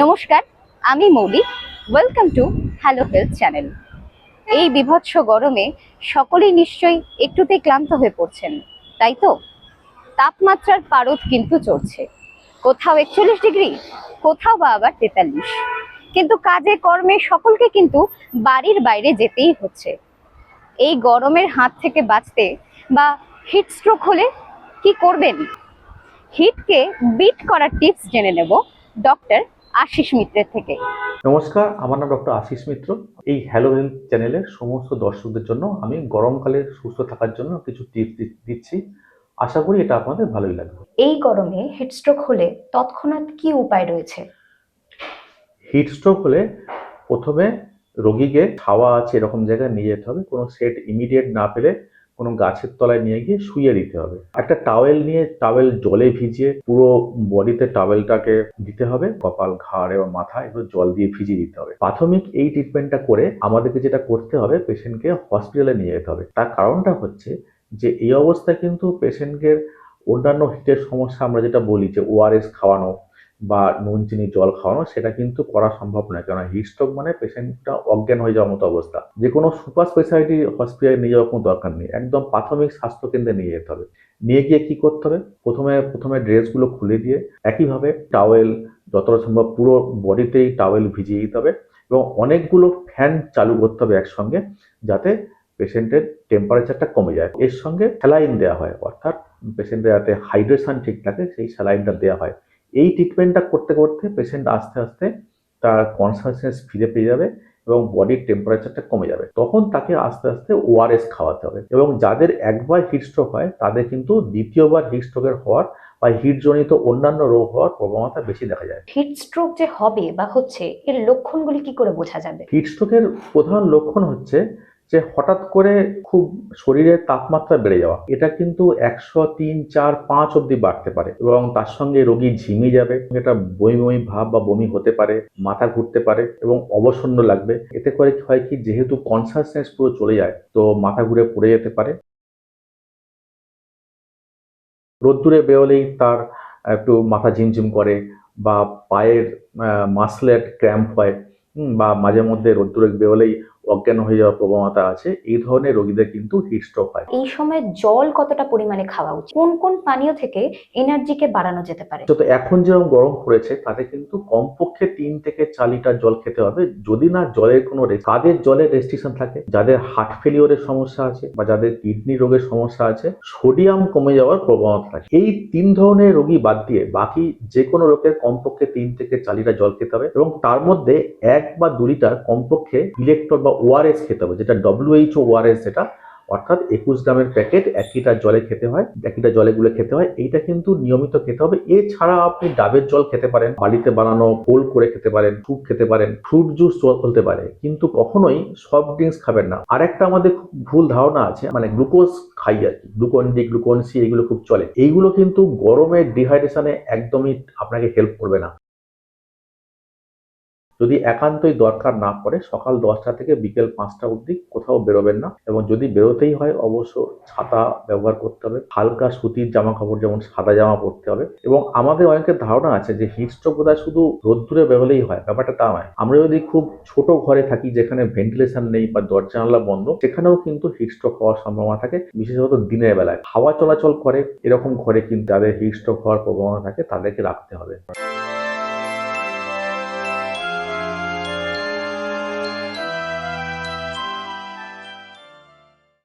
নমস্কার, আমি Moulik welcome to hello health channel এই বিভৎস গরমে সকলেই নিশ্চয়ই একটুতেই ক্লান্ত হয়ে পড়ছেন, তাই তো? তাপমাত্রার পারদ কিন্তু চড়ছে। কোথাও একচল্লিশ ডিগ্রি, কোথাও বা আবার তেতাল্লিশ। কিন্তু কাজে কর্মে সকলকে কিন্তু বাড়ির বাইরে যেতেই হচ্ছে। এই গরমের হাত থেকে বাঁচতে বা হিট স্ট্রোক হলে কি করবেন? হিটকে বিট করার টিপস জেনে নেব। ডক্টর আশিস মিত্রের থেকে। নমস্কার আমার নাম ডক্টর আশিস মিত্র। এই হ্যালো হেলথ চ্যানেলের সমস্ত দর্শকদের জন্য আমি গরমকালে সুস্থ থাকার জন্য কিছু টিপস দিচ্ছি। আশা করি এটা আপনাদের ভালোই লাগবে। এই গরমে হিটস্ট্রোক হলে তৎক্ষণাৎ কি উপায় রয়েছে? হিট স্ট্রোক হলে প্রথমে রোগীকে ছাওয়া আছে এরকম জায়গায় নিয়ে যেতে হবে। কোনো সেট ইমিডিয়েট না পেলে কোনো গাছের তলায় নিয়ে গিয়ে শুয়ে দিতে হবে। একটা টাওয়েল নিয়ে টাওয়েল জলে ভিজিয়ে পুরো বডিতে টাওয়েলটাকে দিতে হবে। কপাল ঘাড় এবং মাথা এগুলো জল দিয়ে ভিজিয়ে দিতে হবে। প্রাথমিক এই ট্রিটমেন্টটা করে আমাদেরকে যেটা করতে হবে পেশেন্টকে হসপিটালে নিয়ে যেতে হবে। তার কারণটা হচ্ছে যে, এই অবস্থায় কিন্তু পেশেন্টকে অন্যান্য হিটের সমস্যা আমরা যেটা বলি যে ওআরএস খাওয়ানো বা নুন, চিনি, জল খাওয়ানো, সেটা কিন্তু করা সম্ভব নয়। কেননা হিট স্ট্রোক মানে পেশেন্টটা অজ্ঞান হয়ে যাওয়ার মতো অবস্থা। যে কোনো সুপার স্পেশালিটি হসপিটালে নিয়ে যাওয়ার কোনো দরকার নেই। একদম প্রাথমিক স্বাস্থ্যকেন্দ্রে নিয়ে যেতে হবে। নিয়ে গিয়ে কি করতে হবে? প্রথমে প্রথমে ড্রেসগুলো খুলে দিয়ে একইভাবে টাওয়েল যতটা সম্ভব পুরো বডিতেই টাওয়েল ভিজিয়ে দিতে হবে এবং অনেকগুলো ফ্যান চালু করতে হবে একসঙ্গে যাতে পেশেন্টের টেম্পারেচারটা কমে যায়। এর সঙ্গে স্যালাইন দেওয়া হয়। অর্থাৎ পেশেন্টের যাতে হাইড্রেশন ঠিক থাকে, সেই স্যালাইনটা দেওয়া হয়। এই ট্রিটমেন্টটা করতে করতে পেশেন্ট আস্তে আস্তে তার কনসাসনেস ফিরে পেয়ে যাবে এবং বডির টেম্পারেচারটা কমে যাবে। তখন তাকে আস্তে আস্তে ওআরএস খাওয়াতে হবে এবং যাদের একবার হিট স্ট্রোক হয় তাদের কিন্তু দ্বিতীয়বার হিট স্ট্রোকের হওয়ার বা হিটজনিত অন্যান্য রোগ হওয়ার প্রবণতা বেশি দেখা যায়। হিট স্ট্রোক যে হবে বা হচ্ছে এর লক্ষণগুলি কি করে বোঝা যাবে? হিট স্ট্রোকের প্রধান লক্ষণ হচ্ছে যে হঠাৎ করে খুব শরীরের তাপমাত্রা বেড়ে যাওয়া, এটা কিন্তু একশো তিন, চার, পাঁচ অব্দি বাড়তে পারে এবং তার সঙ্গে রোগী ঝিমে যাবে, এটা বমি বমি ভাব বা বমি হতে পারে, মাথা ঘুরতে পারে এবং অবসন্ন লাগবে। এতে করে কি হয় কি, যেহেতু কনসাসনেস পুরো চলে যায়, তো মাথা ঘুরে পড়ে যেতে পারে। রোদ্দুরে বেরোলেই তার একটু মাথা ঝিমঝিম করে বা পায়ের মাসলেট ক্র্যাম্প হয় বা মাঝে মধ্যে রোদ্দুরে বেরোলেই অজ্ঞান হয়ে যাওয়ার প্রবণতা আছে এই ধরনের রোগীদের কিন্তু হিট স্ট্রোক হয়। এই সময় জল কতটা পরিমাণে খাওয়া উচিত? কোন কোন পানীয় থেকে এনার্জিকে বাড়ানো যেতে পারে? তো এখন যেরকম গরম পড়েছে তাতে কিন্তু কমপক্ষে তিন থেকে চার লিটার জল খেতে হবে। যদি না জলের কোনো কাদের জলের রেস্ট্রিকশন থাকে? যাদের হার্ট ফেলিওরের সমস্যা আছে বা যাদের কিডনি রোগের সমস্যা আছে সোডিয়াম কমে যাওয়ার প্রবণতা থাকে। এই তিন ধরনের রোগী বাদ দিয়ে বাকি যে কোনো লোকের কমপক্ষে তিন থেকে চার লিটার জল খেতে হবে এবং তার মধ্যে এক বা দু লিটার কমপক্ষে ইলেকট্রল বা ওআরএস খেতে হবে, যেটা ডব্লিউএইচও ওআরএস যেটা, অর্থাৎ একুশ গ্রামের প্যাকেট এক লিটার জলে খেতে হয় এক লিটার জলে গুলে খেতে হয়, এইটা কিন্তু নিয়মিত খেতে হবে। এছাড়া আপনি ডাবের জল খেতে পারেন বাড়িতে বানানো কোল্ড করে খেতে পারেন, স্যুপ খেতে পারেন, ফ্রুট জুস চলতে পারে, কিন্তু কখনোই সফট ড্রিঙ্কস খাবেন না। আরেকটা আমাদের খুব ভুল ধারণা আছে মানে গ্লুকোজ খাই আর কি, গ্লুকন ডি, গ্লুকন সি, এগুলো খুব চলে। এইগুলো কিন্তু গরমের ডিহাইড্রেশনে একদমই আপনাকে হেল্প করবে না। যদি একান্তই দরকার না পড়ে, সকাল দশটা থেকে বিকেল পাঁচটা অবধি কোথাও বেরোবেন না। এবং যদি বেরোতেই হয়, অবশ্য ছাতা ব্যবহার করতে হবে, হালকা সুতির জামা কাপড় যেমন সাদা জামা পরতে হবে। এবং আমাদের অনেকের ধারণা আছে যে হিট স্ট্রোক বোধহয় শুধু রোদ্দুরে বেরোলেই হয়, ব্যাপারটা তা নয়। আমরা যদি খুব ছোট ঘরে থাকি, যেখানে ভেন্টিলেশন নেই বা দরজা জানলা বন্ধ, সেখানেও কিন্তু হিট স্ট্রোক হওয়ার সম্ভাবনা থাকে, বিশেষত দিনের বেলায়। হাওয়া চলাচল করে, এরকম ঘরে কিন্তু যাদের হিট স্ট্রোক হওয়ার প্রবণতা থাকে, তাদেরকে রাখতে হবে।